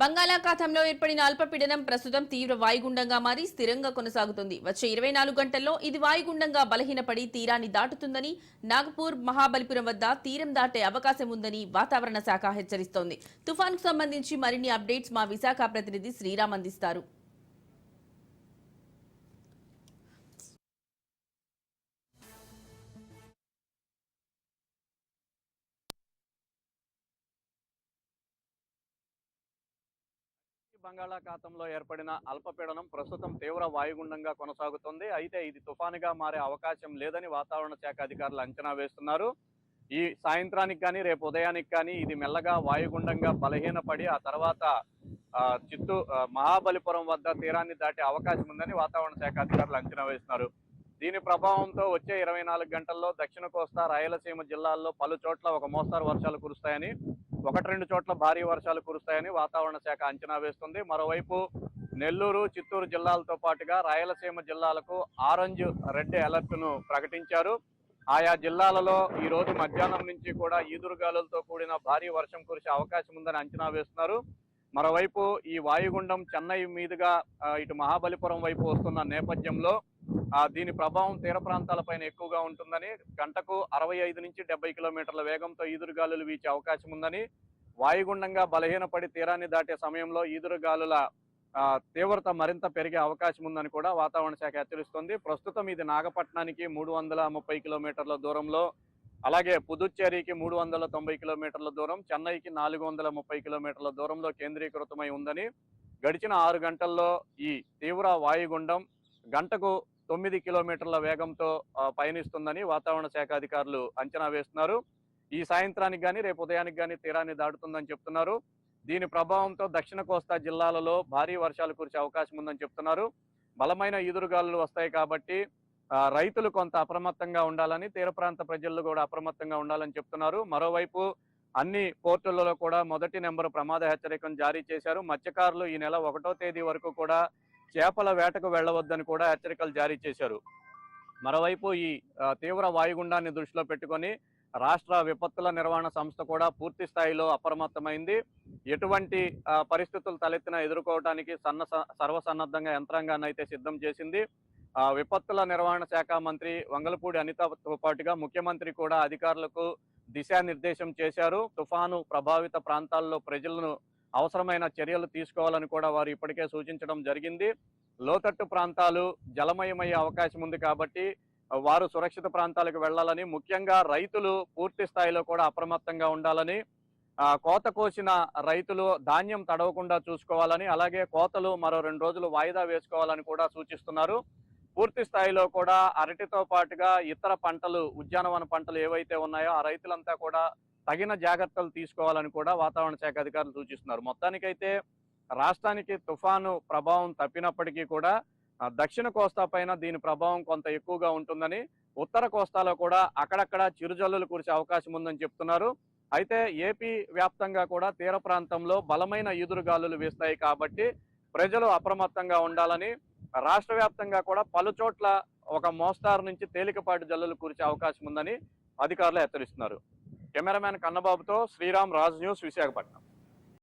బంగాళాఖాతంలో ఏర్పడిన అల్పపీడనం ప్రస్తుతం తీవ్ర వాయుగుండంగా మారి స్థిరంగా కొనసాగుతుంది. వచ్చే ఇరవై నాలుగు గంటల్లో ఇది వాయుగుండంగా బలహీనపడి తీరాన్ని దాటుతుందని నాగపూర్ మహాబలిపురం వద్ద తీరం దాటే అవకాశం ఉందని వాతావరణ శాఖ హెచ్చరిస్తోంది. తుఫాన్కు సంబంధించి మరిన్ని అప్డేట్స్ మా విశాఖ ప్రతినిధి శ్రీరామ్ అందిస్తారు. బంగాళాఖాతంలో ఏర్పడిన అల్పపీడనం ప్రస్తుతం తీవ్ర వాయుగుండంగా కొనసాగుతుంది. అయితే ఇది తుఫానుగా మారే అవకాశం లేదని వాతావరణ శాఖ అధికారులు అంచనా వేస్తున్నారు. ఈ సాయంత్రానికి కానీ రేపు ఉదయానికి కానీ ఇది మెల్లగా వాయుగుండంగా బలహీనపడి ఆ తర్వాత ఆ, చిత్తూ మహాబలిపురం వద్ద తీరాన్ని దాటే అవకాశం ఉందని వాతావరణ శాఖ అధికారులు అంచనా వేస్తున్నారు. దీని ప్రభావంతో వచ్చే ఇరవై నాలుగు గంటల్లో దక్షిణ కోస్తా రాయలసీమ జిల్లాల్లో పలు చోట్ల ఒక మోస్తారు వర్షాలు కురుస్తాయని ఒకటి రెండు చోట్ల భారీ వర్షాలు కురుస్తాయని వాతావరణ శాఖ అంచనా వేస్తుంది. మరోవైపు నెల్లూరు చిత్తూరు జిల్లాలతో పాటుగా రాయలసీమ జిల్లాలకు ఆరెంజ్ రెడ్ అలర్ట్ను ప్రకటించారు. ఆయా జిల్లాలలో ఈ రోజు మధ్యాహ్నం నుంచి కూడా ఈదురుగాలులతో కూడిన భారీ వర్షం కురిసే అవకాశం ఉందని అంచనా వేస్తున్నారు. మరోవైపు ఈ వాయుగుండం చెన్నై మీదుగా ఇటు మహాబలిపురం వైపు వస్తున్న నేపథ్యంలో దీని ప్రభావం తీర ప్రాంతాలపైన ఎక్కువగా ఉంటుందని గంటకు అరవై ఐదు నుంచి డెబ్బై కిలోమీటర్ల వేగంతో ఈదురుగాలులు వీచే అవకాశం ఉందని వాయుగుండంగా బలహీనపడి తీరాన్ని దాటే సమయంలో ఈదురుగాలుల తీవ్రత మరింత పెరిగే అవకాశం ఉందని కూడా వాతావరణ శాఖ హెచ్చరిస్తుంది. ప్రస్తుతం ఇది నాగపట్నానికి మూడు వందల ముప్పై కిలోమీటర్ల దూరంలో అలాగే పుదుచ్చేరికి మూడు వందల తొంభై కిలోమీటర్ల దూరం చెన్నైకి నాలుగు వందల ముప్పై కిలోమీటర్ల దూరంలో కేంద్రీకృతమై ఉందని గడిచిన ఆరు గంటల్లో ఈ తీవ్ర వాయుగుండం గంటకు తొమ్మిది కిలోమీటర్ల వేగంతో పయనిస్తుందని వాతావరణ శాఖ అధికారులు అంచనా వేస్తున్నారు. ఈ సాయంత్రానికి కానీ రేపు ఉదయానికి కానీ తీరాన్ని దాటుతుందని చెప్తున్నారు. దీని ప్రభావంతో దక్షిణ కోస్తా జిల్లాలలో భారీ వర్షాలు కురిసే అవకాశం ఉందని చెప్తున్నారు. బలమైన ఈదురుగాలులు వస్తాయి కాబట్టి రైతులు కొంత అప్రమత్తంగా ఉండాలని తీర ప్రాంత ప్రజలు కూడా అప్రమత్తంగా ఉండాలని చెప్తున్నారు. మరోవైపు అన్ని పోర్టులలో కూడా మొదటి నెంబర్ ప్రమాద హెచ్చరికను జారీ చేశారు. మత్స్యకారులు ఈ నెల ఒకటో తేదీ వరకు కూడా చేపల వేటకు వెళ్ళవద్దని కూడా హెచ్చరికలు జారీ చేశారు. మరోవైపు ఈ తీవ్ర వాయుగుండాన్ని దృష్టిలో పెట్టుకొని రాష్ట్ర విపత్తుల నిర్వహణ సంస్థ కూడా పూర్తి స్థాయిలో అప్రమత్తమైంది. ఎటువంటి పరిస్థితులు తలెత్తిన ఎదుర్కోవడానికి సన్న సర్వసన్నద్ధంగా యంత్రాంగాన్ని అయితే సిద్ధం చేసింది. విపత్తుల నిర్వహణ శాఖ మంత్రి వంగలపూడి అనితతో పాటుగా ముఖ్యమంత్రి కూడా అధికారులకు దిశానిర్దేశం చేశారు. తుఫాను ప్రభావిత ప్రాంతాల్లో ప్రజలను అవసరమైన చర్యలు తీసుకోవాలని కూడా వారు ఇప్పటికే సూచించడం జరిగింది. లోతట్టు ప్రాంతాలు జలమయమయ్యే అవకాశం ఉంది కాబట్టి వారు సురక్షిత ప్రాంతాలకు వెళ్ళాలని ముఖ్యంగా రైతులు పూర్తి స్థాయిలో కూడా అప్రమత్తంగా ఉండాలని కోత కోసిన రైతులు ధాన్యం తడవకుండా చూసుకోవాలని అలాగే కోతలు మరో రెండు రోజులు వాయిదా వేసుకోవాలని కూడా సూచిస్తున్నారు. పూర్తి స్థాయిలో కూడా అరటితో పాటుగా ఇతర పంటలు ఉద్యానవన పంటలు ఏవైతే ఉన్నాయో ఆ రైతులంతా కూడా తగిన జాగ్రత్తలు తీసుకోవాలని కూడా వాతావరణ శాఖ అధికారులు సూచిస్తున్నారు. మొత్తానికైతే రాష్ట్రానికి తుఫాను ప్రభావం తప్పినప్పటికీ కూడా దక్షిణ కోస్తా పైన దీని ప్రభావం కొంత ఎక్కువగా ఉంటుందని ఉత్తర కోస్తాలో కూడా అక్కడక్కడ చిరుజల్లులు కురిసే అవకాశం ఉందని చెప్తున్నారు. అయితే ఏపీ వ్యాప్తంగా కూడా తీర ప్రాంతంలో బలమైన ఈదురుగాలులు వీస్తాయి కాబట్టి ప్రజలు అప్రమత్తంగా ఉండాలని రాష్ట్ర వ్యాప్తంగా కూడా పలు చోట్ల ఒక మోస్తారు నుంచి తేలికపాటి జల్లులు కురిసే అవకాశం ఉందని అధికారులు హెచ్చరిస్తున్నారు. కెమెరామ్యాన్ కన్నబాబుతో శ్రీరామ్ రాజ్ న్యూస్ విశాఖపట్నం.